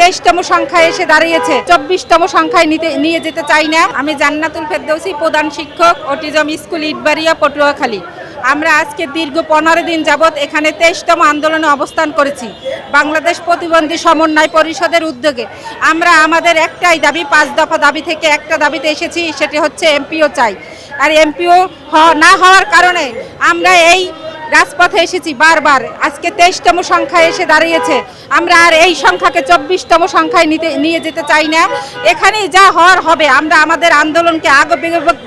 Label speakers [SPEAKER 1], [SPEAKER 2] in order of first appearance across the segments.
[SPEAKER 1] তেইশতম সংখ্যায় এসে দাঁড়িয়েছে। চব্বিশতম সংখ্যায় নিতে নিয়ে যেতে চাই না। আমি জান্নাতুল ফেরদৌসি প্রধান শিক্ষক, অটিজম স্কুল, ইটবাড়িয়া, পটুয়াখালী। আমরা আজকে দীর্ঘ পনেরো দিন যাবৎ এখানে তেইশতম আন্দোলনে অবস্থান করেছি। বাংলাদেশ প্রতিবন্ধী সমন্বয় পরিষদের উদ্যোগে। আমরা আমাদের একটাই দাবি, পাঁচ দফা দাবি থেকে একটা দাবিতে এসেছি, সেটি হচ্ছে এমপিও চাই। আর এমপিও না হওয়ার কারণে আমরা এই রাজপথে এসেছি বারবার। আজকে তেইশতম সংখ্যায় এসে দাঁড়িয়েছে। আমরা আর এই সংখ্যাকে চব্বিশতম সংখ্যায় নিতে, নিয়ে যেতে চাই না। এখানেই যা হওয়ার হবে, আমরা আমাদের আন্দোলনকে আগে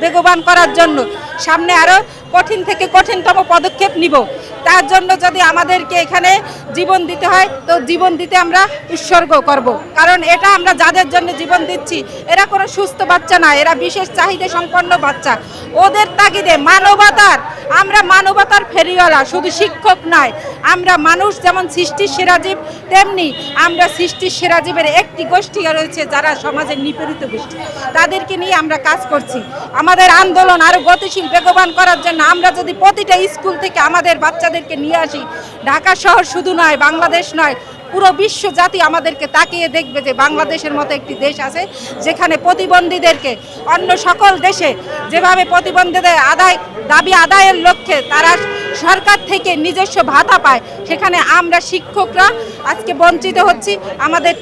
[SPEAKER 1] বেগবান করার জন্য সামনে আরও কঠিন থেকে কঠিনতম পদক্ষেপ নিব। তার জন্য যদি আমাদেরকে এখানে জীবন দিতে হয়, তো জীবন দিতে আমরা উৎসর্গ করব। কারণ এটা আমরা যাদের জন্য জীবন দিচ্ছি, এরা কোনো সুস্থ বাচ্চা না, এরা বিশেষ চাহিদা সম্পন্ন বাচ্চা। ওদের তাগিদে মানবতার, আমরা মানবতার ফেরিওয়ালা, শুধু শিক্ষক নয়, আমরা মানুষ যেমন সৃষ্টির সেরাজীব, তেমনি আমরা সৃষ্টির সেরাজীবের একটি গোষ্ঠী রয়েছে যারা সমাজের নিপীড়িত গোষ্ঠী। তাদেরকে নিয়ে আমরা কাজ করছি। আমাদের আন্দোলন আরও গতিশীল, বেগবান করার জন্য আমরা যদি প্রতিটা স্কুল থেকে আমাদের বাচ্চাদেরকে নিয়ে আসি। ঢাকা শহর শুধু নয়, বাংলাদেশ নয়, পুরো বিশ্ব জাতি আমাদেরকে তাকিয়ে দেখবে যে বাংলাদেশের মতো একটি দেশ আছে যেখানে প্রতিবন্ধীদেরকে, অন্য সকল দেশে যেভাবে প্রতিবন্ধীদের আদায়, দাবি আদায়ের লক্ষ্যে তারা সরকার থেকে নিজস্ব ভাতা পায়, সেখানে আমরা শিক্ষকরা আজকে বঞ্চিত হচ্ছি, আমাদের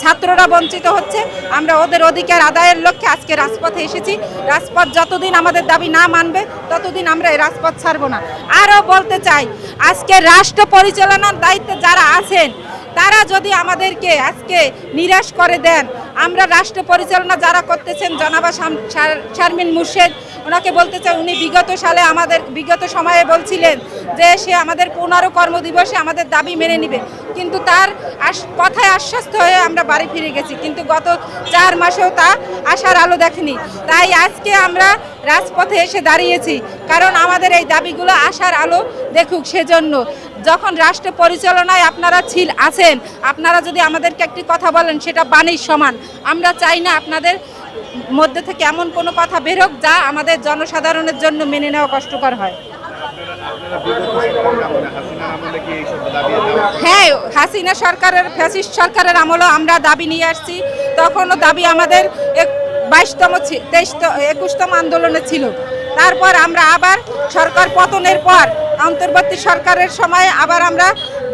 [SPEAKER 1] ছাত্ররা বঞ্চিত হচ্ছে, আমরা ওদের অধিকার আদায়ের লক্ষ্যে আজকে রাজপথে এসেছি। রাজপথ যতদিন আমাদের দাবি না মানবে, ততদিন আমরা এই রাজপথ ছাড়বো না। আরও বলতে চাই, আজকে রাষ্ট্র পরিচালনার দায়িত্বে যারা আছেন, তারা যদি আমাদেরকে আজকে নিরাশ করে দেন আমরা রাষ্ট্র পরিচালনা যারা করতেছেন জনাবা শারমিন মুর্শেদ, ওনাকে বলতে চাই, উনি বিগত সালে আমাদের, বিগত সময়ে বলছিলেন যে সে আমাদের পনেরো কর্মদিবসে আমাদের দাবি মেনে নেবে। কিন্তু তার কথায় আশ্বস্ত হয়ে আমরা বাড়ি ফিরে গেছি। কিন্তু গত চার মাসেও তা আসার আলো দেখেনি। তাই আজকে আমরা রাজপথে এসে দাঁড়িয়েছি। কারণ আমাদের এই দাবিগুলো আশার আলো দেখুক সেজন্য। যখন রাষ্ট্র পরিচালনায় আপনারা ছিল, আছেন, আপনারা যদি আমাদেরকে একটি কথা বলেন, সেটা বাণীর সমান। আমরা চাই না আপনাদের মধ্যে থেকে এমন কোনো কথা বেরোক যা আমাদের জনসাধারণের জন্য মেনে নেওয়া কষ্টকর হয়। হ্যাঁ হাসিনা সরকারের, ফ্যাসিস্ট সরকারের আমলেও আমরা দাবি নিয়ে আসছি। তখনও দাবি আমাদের বাইশতম তেইশ একুশতম আন্দোলনে ছিল। তারপর আমরা আবার সরকার পতনের পর অন্তর্বর্তী সরকারের সময় আবার আমরা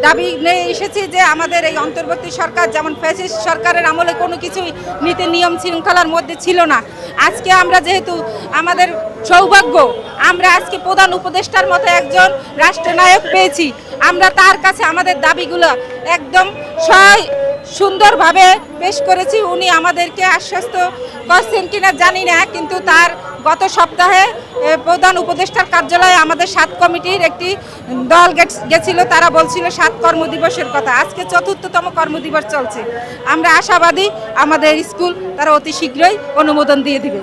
[SPEAKER 1] দাবি নিয়ে এসেছি যে আমাদের এই অন্তর্বর্তী সরকার যেমন ফ্যাসিস্ট সরকারের আমলে কোনো কিছুই নীতি নিয়ম শৃঙ্খলার মধ্যে ছিল না। আজকে আমরা যেহেতু আমাদের সৌভাগ্য, আমরা আজকে প্রধান উপদেষ্টার মতো একজন রাষ্ট্রনায়ক পেয়েছি। আমরা তার কাছে আমাদের দাবিগুলো একদম সহায় সুন্দরভাবে পেশ করেছি। উনি আমাদেরকে আশ্বস্ত করছেন কিনা জানি না, কিন্তু তার গত সপ্তাহে প্রধান উপদেষ্টার কার্যালয়ে আমাদের সাত কমিটির একটি দল গেছিল। তারা বলছিল সাত কর্মদিবসের কথা। আজকে চতুর্থতম কর্মদিবস চলছে। আমরা আশাবাদী আমাদের স্কুল তারা অতি শীঘ্রই অনুমোদন দিয়ে দিবে।